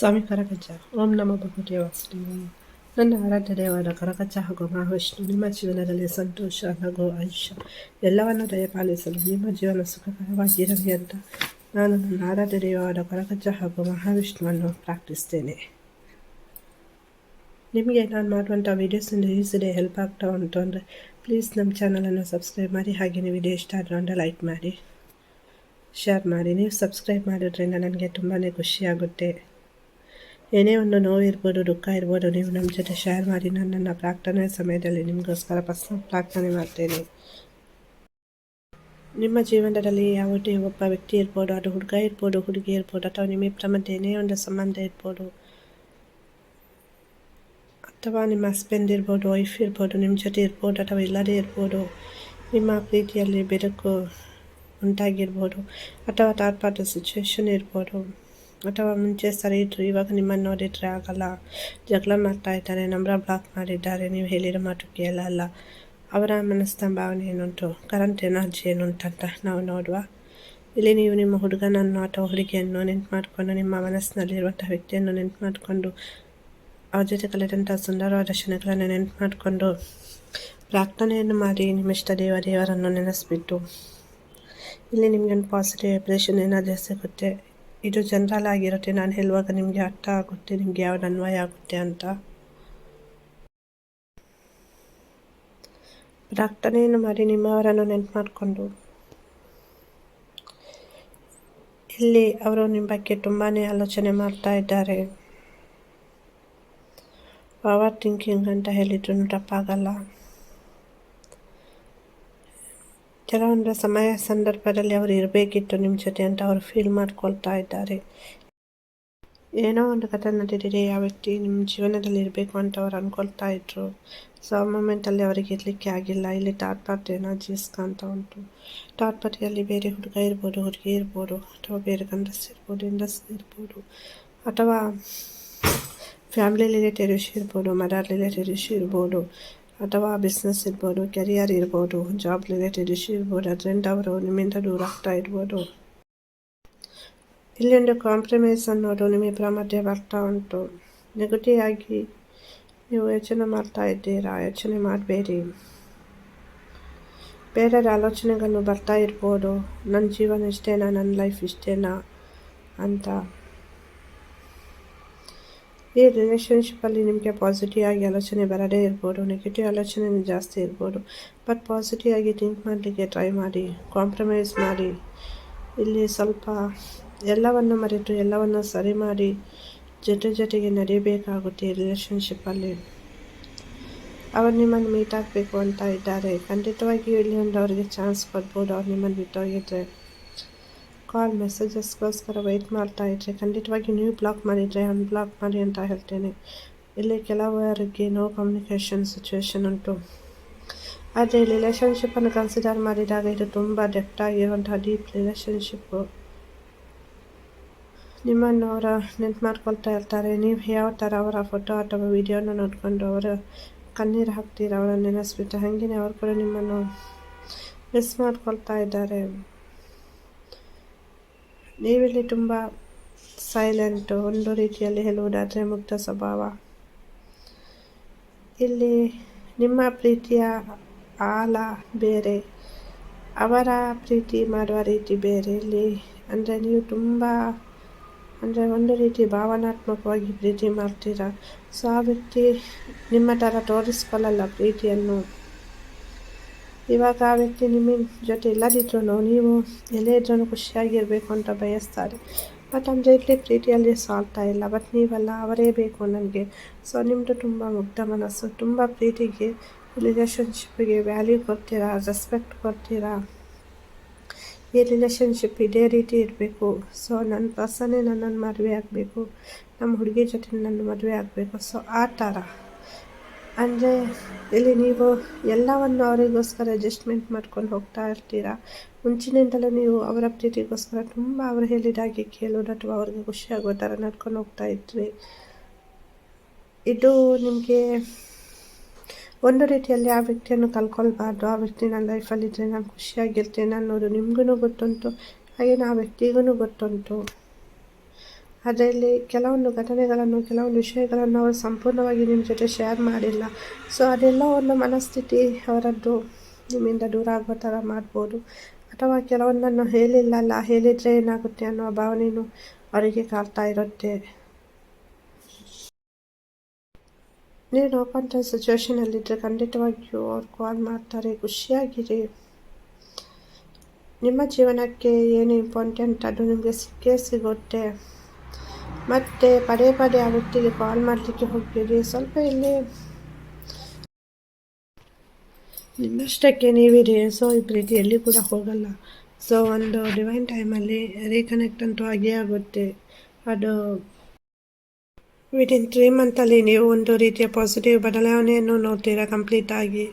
ಸ್ವಾಮಿ ಕರಗಜ್ಜ ಓಂ ನಮ ಭಗವತಿ ವಾಸುದೇವ ನನ್ನ ಆರಾಧ್ಯ ದೇವಾದ ಹಾಗೂ ಮಹಾವಿಷ್ಣು, ನಿಮ್ಮ ಜೀವನದಲ್ಲಿ ಸಂತೋಷ ಹಾಗೂ ಆಯುಷ್ಯ ಎಲ್ಲವನ್ನು ದಯಪಾಲಿಸಲು ನಿಮ್ಮ ಜೀವನ ಸುಖಕರವಾಗಿರಲಿ ಅಂತ ನಾನು ನನ್ನ ಆರಾಧ್ಯ ದೇವಾದ ಹಾಗೂ ಮಹಾವಿಷ್ಣುವನ್ನು ಪ್ರಾರ್ಥಿಸ್ತೇನೆ. ನಿಮಗೆ ನಾನು ಮಾಡುವಂಥ ವೀಡಿಯೋಸಿಂದ ಯೂಸಿದೆ ಹೆಲ್ಪ್ ಆಗ್ತಾ ಉಂಟು ಅಂದರೆ ಪ್ಲೀಸ್ ನಮ್ಮ ಚಾನಲನ್ನು ಸಬ್ಸ್ಕ್ರೈಬ್ ಮಾಡಿ ಹಾಗೆಯೇ ವಿಡಿಯೋ ಇಷ್ಟ ಆದರೂ ಅಂದರೆ ಲೈಕ್ ಮಾಡಿ ಶೇರ್ ಮಾಡಿ. ನೀವು ಸಬ್ಸ್ಕ್ರೈಬ್ ಮಾಡೋದ್ರಿಂದ ನನಗೆ ತುಂಬಾ ಖುಷಿಯಾಗುತ್ತೆ. ಏನೇ ಒಂದು ನೋವು ಇರ್ಬೋದು, ದುಃಖ ಇರ್ಬೋದು, ನೀವು ನಮ್ಮ ಜೊತೆ ಶೇರ್ ಮಾಡಿ ನಾನು ನನ್ನ ಪ್ರಾರ್ಥನೆ ಸಮಯದಲ್ಲಿ ನಿಮಗೋಸ್ಕರ ಪರ್ಸನಲ್ ಪ್ರಾರ್ಥನೆ ಮಾಡ್ತೇನೆ. ನಿಮ್ಮ ಜೀವನದಲ್ಲಿ ಯಾವುದೇ ಒಬ್ಬ ವ್ಯಕ್ತಿ ಇರ್ಬೋದು, ಅದು ಹುಡುಗ ಇರ್ಬೋದು, ಹುಡುಗಿ ಇರ್ಬೋದು, ಅಥವಾ ನಿಮ್ಮಿಬ್ಬರ ಮಧ್ಯೆ ಏನೇ ಒಂದು ಸಂಬಂಧ ಇರ್ಬೋದು, ಅಥವಾ ನಿಮ್ಮ ಹಸ್ಬೆಂಡ್ ಇರ್ಬೋದು ವೈಫ್ ಇರ್ಬೋದು, ನಿಮ್ಮ ಜೊತೆ ಇರ್ಬೋದು, ಅಥವಾ ಇಲ್ಲದೇ ಇರ್ಬೋದು, ನಿಮ್ಮ ಪ್ರೀತಿಯಲ್ಲಿ ಬೆಳಕು ಉಂಟಾಗಿರ್ಬೋದು, ಅಥವಾ ತಾರ್ಪಾದ ಸಿಚುವೇಶನ್ ಇರ್ಬೋದು ಅಥವಾ ಮುಂಚೆ ಸರಿ ಇದ್ರು ಇವಾಗ ನಿಮ್ಮನ್ನು ನೋಡಿದರೆ ಆಗಲ್ಲ. ಜಗಳ ಮಾಡ್ತಾ ಇದ್ದಾರೆ. ನಂಬರ ಬ್ಲಾಕ್ ಮಾಡಿದ್ದಾರೆ. ನೀವು ಹೇಳಿರೋ ಮಾತು ಕೇಳಲ್ಲ ಅವರ ಮನಸ್ಸಿನ ಭಾವನೆ ಏನುಂಟು? ಕರೆಂಟ್ ಎನರ್ಜಿ ಏನುಂಟಂತ ನಾವು ನೋಡುವ. ಇಲ್ಲಿ ನೀವು ನಿಮ್ಮ ಹುಡುಗನನ್ನು ಅಥವಾ ಹುಡುಗಿಯನ್ನು ನೆನ್ಪು ಮಾಡಿಕೊಂಡು ನಿಮ್ಮ ಮನಸ್ಸಿನಲ್ಲಿರುವಂಥ ವ್ಯಕ್ತಿಯನ್ನು ನೆನ್ಪು ಮಾಡಿಕೊಂಡು ಅವ್ರ ಜೊತೆ ಕಲಿತಂಥ ಸುಂದರವಾದ ಕ್ಷಣಗಳನ್ನು ನೆನ್ಪು ಮಾಡಿಕೊಂಡು ಪ್ರಾರ್ಥನೆಯನ್ನು ಮಾಡಿ ನಿಮ್ಮ ಇಷ್ಟ ದೇವ ದೇವರನ್ನು ನೆನೆಸ್ಬಿಟ್ಟು, ಇಲ್ಲಿ ನಿಮಗೆ ಒಂದು ಪಾಸಿಟಿವ್ ವೈಬ್ರೇಷನ್ ಏನಾದರೂ ಸಿಗುತ್ತೆ ಇದು ಜನರಲ್ ಆಗಿರುತ್ತೆ. ನಾನು ಹೇಳುವಾಗ ನಿಮಗೆ ಅರ್ಥ ಆಗುತ್ತೆ, ನಿಮಗೆ ಯಾವ್ದು ಅನ್ವಯ ಆಗುತ್ತೆ ಅಂತ. ಪ್ರಾರ್ಥನೆಯನ್ನು ಮಾಡಿ ನಿಮ್ಮವರನ್ನು ನೆನ್ಪು ಮಾಡಿಕೊಂಡು ಇಲ್ಲಿ ಅವರು ನಿಮ್ಮ ಬಗ್ಗೆ ತುಂಬಾ ಆಲೋಚನೆ ಮಾಡ್ತಾ ಇದ್ದಾರೆ. ಪವರ್ ಥಿಂಕಿಂಗ್ ಅಂತ ಹೇಳಿದ್ರು, ತಪ್ಪಾಗಲ್ಲ. ಕೆಲವೊಂದು ಸಮಯ ಸಂದರ್ಭದಲ್ಲಿ ಅವರು ಇರಬೇಕಿತ್ತು ನಿಮ್ಮ ಜೊತೆ ಅಂತ ಅವರು ಫೀಲ್ ಮಾಡ್ಕೊಳ್ತಾ ಇದ್ದಾರೆ. ಏನೋ ಒಂದು ಕಥೆ ನಡೆದಿದೆ, ಯಾವ ವ್ಯಕ್ತಿ ನಿಮ್ಮ ಜೀವನದಲ್ಲಿ ಇರಬೇಕು ಅಂತ ಅವ್ರು ಅಂದ್ಕೊಳ್ತಾ ಇದ್ರು. ಸೊ ಆ ಮೂಮೆಂಟಲ್ಲಿ ಅವರಿಗೆ ಇರಲಿಕ್ಕೆ ಆಗಿಲ್ಲ. ಇಲ್ಲಿ ಥರ್ಡ್ ಪಾರ್ಟಿ ಎನರ್ಜಿ ಅಂತ ಉಂಟು. ಥರ್ಡ್ ಬೇರೆ ಹುಡುಗ ಇರ್ಬೋದು, ಹುಡುಗಿ ಇರ್ಬೋದು, ಅಥವಾ ಬೇರೆ ಗಂಡಸ್ ಇರ್ಬೋದು ಹೆಂಡಸ್ ಇರ್ಬೋದು, ಅಥವಾ ಫ್ಯಾಮಿಲಿ ರಿಲೇಟೆಡ್ ಇಶ್ಯೂ ಇರ್ಬೋದು ಮದರ್ ರಿಲೇಟೆಡ್ ಇಶ್ಯೂ ಇರ್ಬೋದು. ಅಥವಾ ಬಿಸ್ನೆಸ್ ಇರ್ಬೋದು ಕೆರಿಯರ್ ಇರ್ಬೋದು ಜಾಬ್ ರಿಲೇಟೆಡ್ ಇಶ್ಯೂ ಇರ್ಬೋದು, ಅದರಿಂದ ಅವರು ನಿಮ್ಮಿಂದ ದೂರ ಆಗ್ತಾ ಇರ್ಬೋದು. ಇಲ್ಲೊಂದು ಕಾಂಪ್ರಮೈಸ್ ಅನ್ನೋದು ನಿಮ್ಮಿಬ್ಬರ ಮಧ್ಯೆ ಬರ್ತಾ ಉಂಟು. ನೆಗೆಟಿವ್ ಆಗಿ ನೀವು ಯೋಚನೆ ಮಾಡ್ತಾ ಇದ್ದೀರಾ, ಯೋಚನೆ ಮಾಡಬೇಡಿ. ಬೇರೆ ಆಲೋಚನೆಗಳನ್ನು ಬರ್ತಾ ಇರ್ಬೋದು. ನನ್ನ ಜೀವನ ಇಷ್ಟೇನಾ, ನನ್ನ ಲೈಫ್ ಇಷ್ಟೇನಾ ಅಂತ. ಈ ರಿಲೇಷನ್ಶಿಪ್ಪಲ್ಲಿ ನಿಮಗೆ ಪಾಸಿಟಿವ್ ಆಗಿ ಆಲೋಚನೆ ಬರದೇ ಇರ್ಬೋದು ನೆಗೆಟಿವ್ ಆಲೋಚನೆ ಜಾಸ್ತಿ ಇರ್ಬೋದು ಬಟ್ ಪಾಸಿಟಿವ್ ಆಗಿ ಥಿಂಕ್ ಮಾಡಲಿಕ್ಕೆ ಟ್ರೈ ಮಾಡಿ ಕಾಂಪ್ರಮೈಸ್ ಮಾಡಿ ಇಲ್ಲಿ ಸ್ವಲ್ಪ ಎಲ್ಲವನ್ನು ಮರೆತು ಎಲ್ಲವನ್ನು ಸರಿ ಮಾಡಿ ಜೊತೆ ಜೊತೆಗೆ ನಡೆಯಬೇಕಾಗುತ್ತೆ ರಿಲೇಷನ್ಶಿಪ್ಪಲ್ಲಿ ಅವರು ನಿಮ್ಮನ್ನು ಮೀಟ್ ಆಗಬೇಕು ಅಂತ ಇದ್ದಾರೆ ಖಂಡಿತವಾಗಿಯೂ ಇಲ್ಲಿ ಒಂದು ಅವರಿಗೆ ಚಾನ್ಸ್ ಕೊಡ್ಬೋದು ಅವ್ರು ನಿಮ್ಮನ್ನು ಬಿಟ್ಟೋಗಿದ್ರೆ ಕಾಲ್ ಮೆಸೇಜಸ್ಗೋಸ್ಕರ ವೆಯ್ಟ್ ಮಾಡ್ತಾ ಇದ್ದರೆ ಖಂಡಿತವಾಗಿ ನೀವು ಬ್ಲಾಕ್ ಮಾಡಿದರೆ ಅನ್ಬ್ಲಾಕ್ ಮಾಡಿ ಅಂತ ಹೇಳ್ತೇನೆ. ಇಲ್ಲಿ ಕೆಲವರಿಗೆ ನೋ ಕಮ್ಯುನಿಕೇಷನ್ ಸಿಚುವೇಶನ್ ಉಂಟು. ಆದರೆ ರಿಲೇಷನ್ಶಿಪ್ಪನ್ನು ಕನ್ಸಿಡರ್ ಮಾಡಿದಾಗ ಇದು ತುಂಬ ಡೆಪ್ಟ್ ಆಗಿರುವಂತಹ ಡೀಪ್ ರಿಲೇಷನ್ಶಿಪ್ಪು ನಿಮ್ಮನ್ನು ಅವರ ನೆನ್ಪು ಮಾಡ್ಕೊಳ್ತಾ ಇರ್ತಾರೆ. ನೀವು ಯಾವ ಥರ ಅವರ ಫೋಟೋ ಅಥವಾ ವಿಡಿಯೋನ ನೋಡಿಕೊಂಡು ಅವರ ಕಣ್ಣೀರು ಹಾಕ್ತೀರ, ಅವರನ್ನು ನೆನೆಸ್ಬಿಟ್ಟು ಹಾಗೆಯೇ ಅವರು ಕೂಡ ನಿಮ್ಮನ್ನು ಮಿಸ್ ಮಾಡ್ಕೊಳ್ತಾ ಇದ್ದಾರೆ. ನೀವಿಲ್ಲಿ ತುಂಬ ಸೈಲೆಂಟು ಒಂದು ರೀತಿಯಲ್ಲಿ ಹೇಳುವುದಾದರೆ ಮುಕ್ತ ಸ್ವಭಾವ. ಇಲ್ಲಿ ನಿಮ್ಮ ಪ್ರೀತಿಯ ಆಲ ಬೇರೆ, ಅವರ ಪ್ರೀತಿ ಮಾಡುವ ರೀತಿ ಬೇರೆ. ಇಲ್ಲಿ ಅಂದರೆ ನೀವು ತುಂಬ ಅಂದರೆ ಒಂದು ರೀತಿ ಭಾವನಾತ್ಮಕವಾಗಿ ಪ್ರೀತಿ ಮಾಡ್ತೀರಾ. ಸೊ ಆ ವ್ಯಕ್ತಿ ನಿಮ್ಮ ಥರ ತೋರಿಸ್ಕೊಳ್ಳಲ್ಲ ಪ್ರೀತಿಯನ್ನು. ಇವಾಗ ಆ ವ್ಯಕ್ತಿ ನಿಮ್ಮ ಜೊತೆ ಇಲ್ಲದಿದ್ರೂ ನೀವು ಎಲ್ಲೇ ಇದ್ರೂ ಖುಷಿಯಾಗಿರಬೇಕು ಅಂತ ಬಯಸ್ತಾರೆ. ಬಟ್ ಅಂದರೆ ಇಲ್ಲಿ ಪ್ರೀತಿಯಲ್ಲಿ ಸಾಲ್ತಾ ಇಲ್ಲ. ಬಟ್ ನೀವೆಲ್ಲ, ಅವರೇ ಬೇಕು ನನಗೆ. ಸೊ ನಿಮ್ಮದು ತುಂಬ ಮುಗ್ಧ ಮನಸ್ಸು. ತುಂಬ ಪ್ರೀತಿಗೆ ರಿಲೇಷನ್ಶಿಪ್ಗೆ ವ್ಯಾಲ್ಯೂ ಕೊಡ್ತೀರಾ ರೆಸ್ಪೆಕ್ಟ್ ಕೊಡ್ತೀರಾ? ಈ ರಿಲೇಷನ್ಶಿಪ್ ಇದೇ ರೀತಿ ಇರಬೇಕು. ಸೊ ನನ್ನ ಪರ್ಸನ್ನೇ ನನ್ನನ್ನು ಮದುವೆ ಆಗಬೇಕು. ನಮ್ಮ ಹುಡುಗಿ ಜೊತೆ ನನ್ನ ಮದುವೆ ಆಗಬೇಕು. ಸೊ ಆ ಥರ ಅಂದರೆ ಇಲ್ಲಿ ನೀವು ಎಲ್ಲವನ್ನು ಅವರಿಗೋಸ್ಕರ ಅಡ್ಜಸ್ಟ್ಮೆಂಟ್ ಮಾಡ್ಕೊಂಡು ಹೋಗ್ತಾ ಇರ್ತೀರಾ? ಮುಂಚಿನಿಂದಲೂ ನೀವು ಅವರ ಪ್ರೀತಿಗೋಸ್ಕರ ತುಂಬ ಅವರು ಹೇಳಿದಾಗೆ ಕೇಳೋದು ಅಥವಾ ಅವ್ರಿಗೆ ಖುಷಿಯಾಗೋ ಥರ ನಡ್ಕೊಂಡು ಹೋಗ್ತಾ ಇದ್ರಿ ಇದು ನಿಮಗೆ ಒಂದು ರೀತಿಯಲ್ಲಿ ಆ ವ್ಯಕ್ತಿಯನ್ನು ಕಲ್ಕೊಳ್ಬಾರ್ದು. ಆ ವ್ಯಕ್ತಿ ನನ್ನ ಲೈಫಲ್ಲಿದ್ದರೆ ನಾನು ಖುಷಿಯಾಗಿರ್ತೇನೆ ಅನ್ನೋದು ನಿಮಗೂ ಗೊತ್ತುಂಟು, ಹಾಗೆ ಆ ವ್ಯಕ್ತಿಗೂ ಗೊತ್ತುಂಟು. ಅದರಲ್ಲಿ ಕೆಲವೊಂದು ಘಟನೆಗಳನ್ನು, ಕೆಲವೊಂದು ವಿಷಯಗಳನ್ನು ಅವರು ಸಂಪೂರ್ಣವಾಗಿ ನಿಮ್ಮ ಜೊತೆ ಶೇರ್ ಮಾಡಿಲ್ಲ. ಸೊ ಅದೆಲ್ಲ ಒಂದು ಮನಸ್ಥಿತಿ ಅವರದ್ದು ನಿಮ್ಮಿಂದ ದೂರ ಆಗೋ ಥರ ಮಾಡ್ಬೋದು. ಅಥವಾ ಕೆಲವೊಂದನ್ನು ಹೇಳಿಲ್ಲಲ್ಲ ಹೇಳಿದರೆ ಏನಾಗುತ್ತೆ ಅನ್ನೋ ಭಾವನೆಯೂ ಅವರಿಗೆ ಕಾಡ್ತಾ ಇರುತ್ತೆ. ನೀವು ನೋಡ್ಕೊಂತ ಸಿಚುವೇಷನಲ್ಲಿದ್ದರೆ ಖಂಡಿತವಾಗಿಯೂ ಅವ್ರು ಕಾಲ್ ಮಾಡ್ತಾರೆ, ಖುಷಿಯಾಗಿರಿ. ನಿಮ್ಮ ಜೀವನಕ್ಕೆ ಏನು ಇಂಪಾರ್ಟೆಂಟ್ ಅದು ನಿಮಗೆ ಸಿಕ್ಕೇ ಸಿಗುತ್ತೆ. ಮತ್ತು ಪದೇ ಪದೇ ಆ ವ್ಯಕ್ತಿಗೆ ಕಾಲ್ ಮಾಡಲಿಕ್ಕೆ ಹೋಗ್ಬೇಡಿ. ಸ್ವಲ್ಪ ಇಲ್ಲಿ ನಿಮ್ಮಷ್ಟಕ್ಕೆ ನೀವಿರಿ. ಸೊ ಈ ಪ್ರೀತಿ ಎಲ್ಲಿ ಕೂಡ ಹೋಗಲ್ಲ. ಸೊ ಒಂದು ಡಿವೈನ್ ಟೈಮಲ್ಲಿ ರೀಕನೆಕ್ಟ್ ಅಂತೂ ಆಗೇ ಆಗುತ್ತೆ. ಅದು ವಿತಿನ್ ತ್ರೀ ಮಂತಲ್ಲಿ ನೀವು ಒಂದು ರೀತಿಯ ಪಾಸಿಟಿವ್ ಬದಲಾವಣೆಯನ್ನು ನೋಡ್ತೀರಾ ಕಂಪ್ಲೀಟ್ ಆಗಿ?